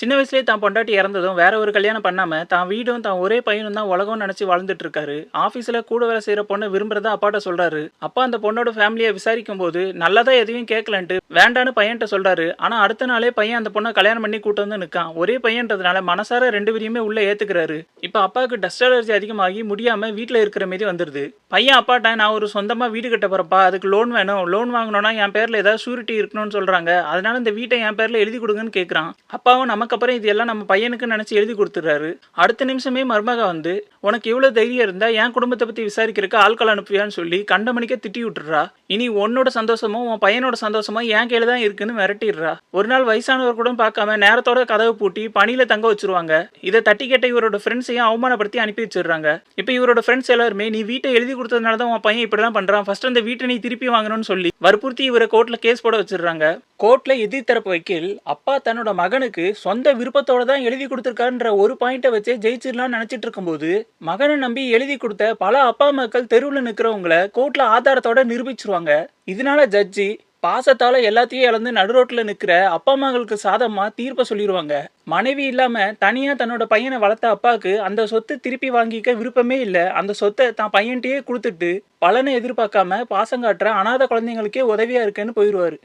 சின்ன வயசுலேயே தான் பொண்டாட்டி இறந்ததும் வேற ஒரு கல்யாணம் பண்ணாமல் தான் வீடும் தான் ஒரே பையனும் தான் உலகம் நினச்சி வாழ்ந்துட்டு இருக்காரு. ஆஃபீஸில் கூட வேலை செய்கிற பொண்ணை விரும்புறதா அப்பாட்ட சொல்கிறாரு அப்பா அந்த பொண்ணோட ஃபேமிலியை விசாரிக்கும் போது நல்லதாக எதையும் கேட்கலன்ட்டு வேண்டான்னு பையன்கிட்ட சொல்கிறாரு ஆனால் அடுத்த நாளே பையன் அந்த பொண்ணை கல்யாணம் பண்ணி கூட்டு வந்து நிற்கான் ஒரே பையன்றதுனால மனசார ரெண்டு பேரையுமே உள்ளே ஏற்றுக்கிறாரு இப்போ அப்பாவுக்கு டஸ்ட் அலர்ஜி அதிகமாகி முடியாமல் வீட்டில் இருக்கிற மாரி வந்துடுது பையன் அப்பாட்ட நான் ஒரு சொந்தமாக வீடு கட்ட போகிறப்பா அதுக்கு லோன் வேணும். லோன் வாங்கணும்னா என் பேரில் ஏதாவது ஷூரிட்டி இருக்கணும்னு சொல்கிறாங்க அதனால இந்த வீட்டை என் பேரில் எழுதி கொடுங்கன்னு கேட்குறான் அப்பாவும் நமக்கு அப்புறம் இதெல்லாம் நம்ம பையனுக்கு நினச்சி எழுதி கொடுத்துட்றாரு. அடுத்த நிமிஷமே மருமக வந்து உனக்கு இவ்வளோ தைரியம் இருந்தால் என் குடும்பத்தை பற்றி விசாரிக்கிறதுக்கு ஆட்கள் அனுப்புவியான்னு சொல்லி கண்டமணிக்க திட்டி விட்டுறா இனி உன்னோட சந்தோஷமும் உன் பையனோட சந்தோஷமும் என் கையில தான் இருக்குன்னு மிரட்டிடுறா. ஒரு நாள் வயசானவர் கூட பார்க்காம நேரத்தோட கதவை பூட்டி பணியில தங்க வச்சிருவாங்க. இதை தட்டி கேட்ட இவரோட ஃப்ரெண்ட்ஸையும் அவமானப்படுத்தி அனுப்பி வச்சிடுறாங்க. இப்போ இவரோட ஃப்ரெண்ட்ஸ் எல்லாருமே நீ வீட்டை எழுதி கொடுத்ததுனால தான் உன் பையன் இப்படிலாம் பண்றான். ஃபர்ஸ்ட் அந்த வீட்டை நீ திருப்பி வாங்கணும்னு சொல்லி. வற்புறுத்தி இவரை கோர்ட்ல கேஸ் போட வச்சிடுறாங்க. கோர்ட்ல எதிர்த்தரப்பு வக்கீல் அப்பா தன்னோட மகனுக்கு சொந்த விருப்பத்தோட தான் எழுதி கொடுத்துருக்காருன்ற ஒரு பாயிண்ட்டை வச்சே ஜெயிச்சிடலாம்னு நினைச்சிட்டு இருக்கும்போது மகனை நம்பி எழுதி கொடுத்த பல அப்பா மக்கள் தெருவில் நிற்கிறவங்கள கோர்ட்ல ஆதாரத்தோட நிரூபிச்சிருவாங்க. இதனால ஜட்ஜி பாசத்தால் எல்லாத்தையும் இழந்து நடுரோட்டில் நிற்கிற அப்பா அம்மாங்களுக்கு சாதமாக தீர்ப்பை சொல்லிடுவாங்க மனைவி இல்லாமல் தனியாக தன்னோட பையனை வளர்த்த அப்பாவுக்கு அந்த சொத்து திருப்பி வாங்கிக்க விருப்பமே இல்லை. அந்த சொத்தை தான் பையன்கிட்டயே கொடுத்துட்டு பலனை எதிர்பார்க்காம பாசம் காட்டுற அனாதை குழந்தைங்களுக்கே உதவியாக இருக்குன்னு போயிடுவார்